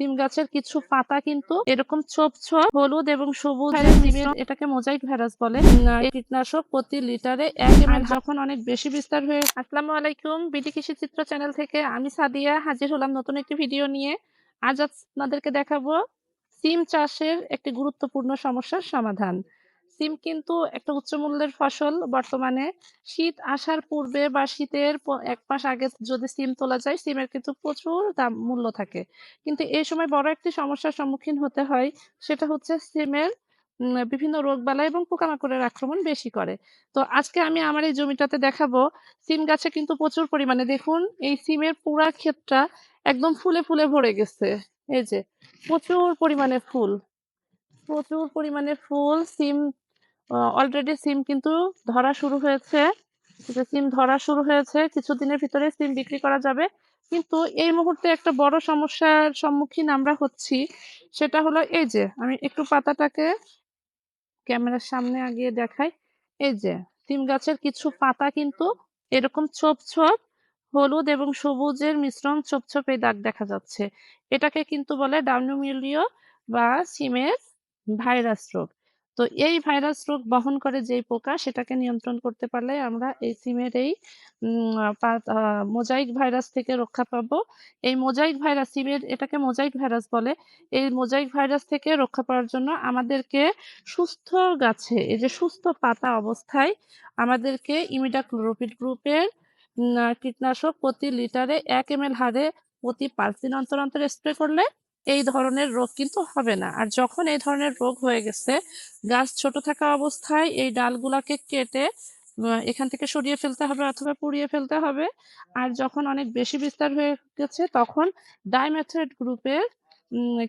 সিম গাছের কিছু পাতা কিন্তু এরকম ছোপ ছোপ হলুদ এবং সবুজ এটাকে মোজাইক ভাইরাস বলে। কীটনাশক প্রতি লিটারে এক যখন অনেক বেশি বিস্তার হয়ে আসসালামু আলাইকুম বিডি কৃষি চিত্র চ্যানেল থেকে আমি সাদিয়া হাজির হলাম নতুন একটি ভিডিও নিয়ে। আজ আপনাদেরকে দেখাবো সিম চাষের একটি গুরুত্বপূর্ণ সমস্যার সমাধান। সিম কিন্তু একটা উচ্চ মূল্যের ফসল বর্তমানে। শীত আসার পূর্বে বা শীতের এক মাস আগে যদি সিম তোলা যায়, সিমের কিন্তু প্রচুর দাম, মূল্য থাকে। কিন্তু এই সময় বড় একটি সমস্যার সম্মুখীন হতে হয়, সেটা হচ্ছে সিমের বিভিন্ন রোগবালাই এবং পোকামাকড়ের আক্রমণ বেশি করে। তো আজকে আমি আমার এই জমিটাতে দেখাবো, সিম গাছে কিন্তু প্রচুর পরিমাণে, দেখুন, এই সিমের পুরা ক্ষেতটা একদম ফুলে ফুলে ভরে গেছে। এই যে, প্রচুর পরিমাণে ফুল, প্রচুর পরিমাণে ফুল, সিম অলরেডি সিম কিন্তু ধরা শুরু হয়েছে। যে সিম ধরা শুরু হয়েছে, কিছুদিনের ভিতরে সিম বিক্রি করা যাবে। কিন্তু এই মুহূর্তে একটা বড় সমস্যার সম্মুখীন আমরা হচ্ছি। সেটা হলো এই যে, আমি একটু পাতাটাকে ক্যামেরার সামনে আগিয়ে দেখাই। এই যে সিম গাছের কিছু পাতা কিন্তু এরকম ছোপ ছোপ, হলুদ এবং সবুজের মিশ্রণ ছোপ ছোপ এই দাগ দেখা যাচ্ছে। এটাকে কিন্তু বলে ডাউনিমিলিও বা সিমের ভাইরাস রোগ। তো এই ভাইরাস রোগ বহন করে যেই পোকা সেটাকে নিয়ন্ত্রণ করতে পারলে আমরা এই সিমের এই মোজাইক ভাইরাস থেকে রক্ষা পাবো। এই মোজাইক ভাইরাস, সিমের এটাকে মোজাইক ভাইরাস বলে। এই মোজাইক ভাইরাস থেকে রক্ষা পাওয়ার জন্য আমাদেরকে সুস্থ গাছে, এই যে সুস্থ পাতা অবস্থায় আমাদেরকে ইমিডাক্লোরোপিড গ্রুপের কীটনাশক প্রতি লিটারে এক এম হারে প্রতি পাঁচ দিন অন্তর অন্তর স্প্রে করলে এই ধরনের রোগ কিন্তু হবে না। আর যখন এই ধরনের রোগ হয়ে গেছে, গাছ ছোট থাকা অবস্থায় এই ডালগুলাকে কেটে এখান থেকে সরিয়ে ফেলতে হবে অথবা পুড়িয়ে ফেলতে হবে। আর যখন অনেক বেশি বিস্তার হয়ে গেছে, তখন ডাইমেথয়েড গ্রুপের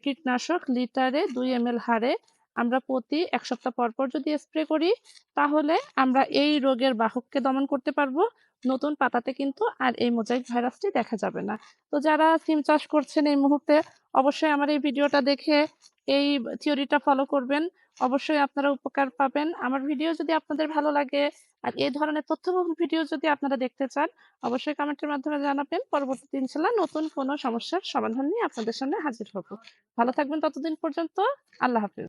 কীটনাশক লিটারে দুই এম হারে আমরা প্রতি এক সপ্তাহ পর পর যদি স্প্রে করি, তাহলে আমরা এই রোগের বাহককে দমন করতে পারব। নতুন পাতাতে কিন্তু আর এই মোজাইক ভাইরাসটি দেখা যাবে না। তো যারা সিম চাষ করছেন এই মুহূর্তে, অবশ্যই আমার এই ভিডিওটা দেখে এই থিওরিটা ফলো করবেন। অবশ্যই আপনারা উপকার পাবেন। আমার ভিডিও যদি আপনাদের ভালো লাগে আর এই ধরনের তথ্যবহুল ভিডিও যদি আপনারা দেখতে চান, অবশ্যই কমেন্টের মাধ্যমে জানাবেন। পরবর্তীতে ইনশাল্লাহ নতুন কোনো সমস্যার সমাধান নিয়ে আপনাদের সামনে হাজির হব। ভালো থাকবেন ততদিন পর্যন্ত। আল্লাহ হাফিজ।